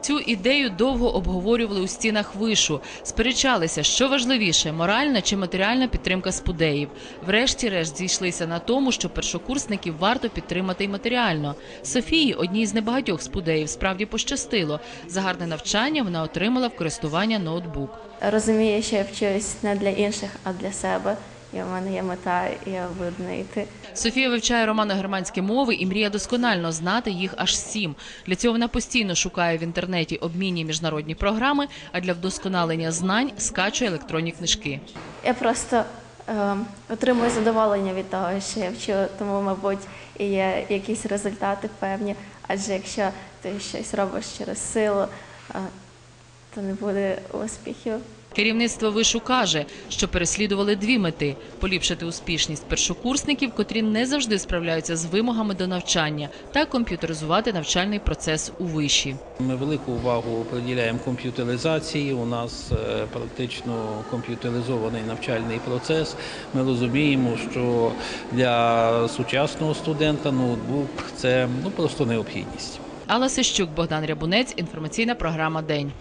Цю ідею довго обговорювали у стінах вишу, сперечалися, що важливіше моральна чи матеріальна підтримка спудеїв. Врешті-решт зійшлися на тому, що першокурсників варто підтримати й матеріально. Софії, одній з небагатьох спудеїв, справді пощастило. За гарне навчання вона отримала в користування ноутбук. Розумію, що я вчусь не для інших, а для себе. І в мене є мета, я буду не йти. Софія вивчає романо-германські мови і мріє досконально знати їх аж сім. Для цього вона постійно шукає в інтернеті обмінні міжнародні програми, а для вдосконалення знань скачує електронні книжки. Я просто е, отримую задоволення від того, що я вчу, тому, мабуть, і є якісь результати певні. Адже якщо ти щось робиш через силу, е, то не буде успіхів. Керівництво вишу каже, що переслідували дві мети: поліпшити успішність першокурсників, котрі не завжди справляються з вимогами до навчання, та комп'ютеризувати навчальний процес у виші. Ми велику увагу приділяємо комп'ютеризації. У нас е, практично комп'ютеризований навчальний процес. Ми розуміємо, що для сучасного студента ноутбук це ну просто необхідність. Алла Сищук, Богдан Рябунець, інформаційна програма День.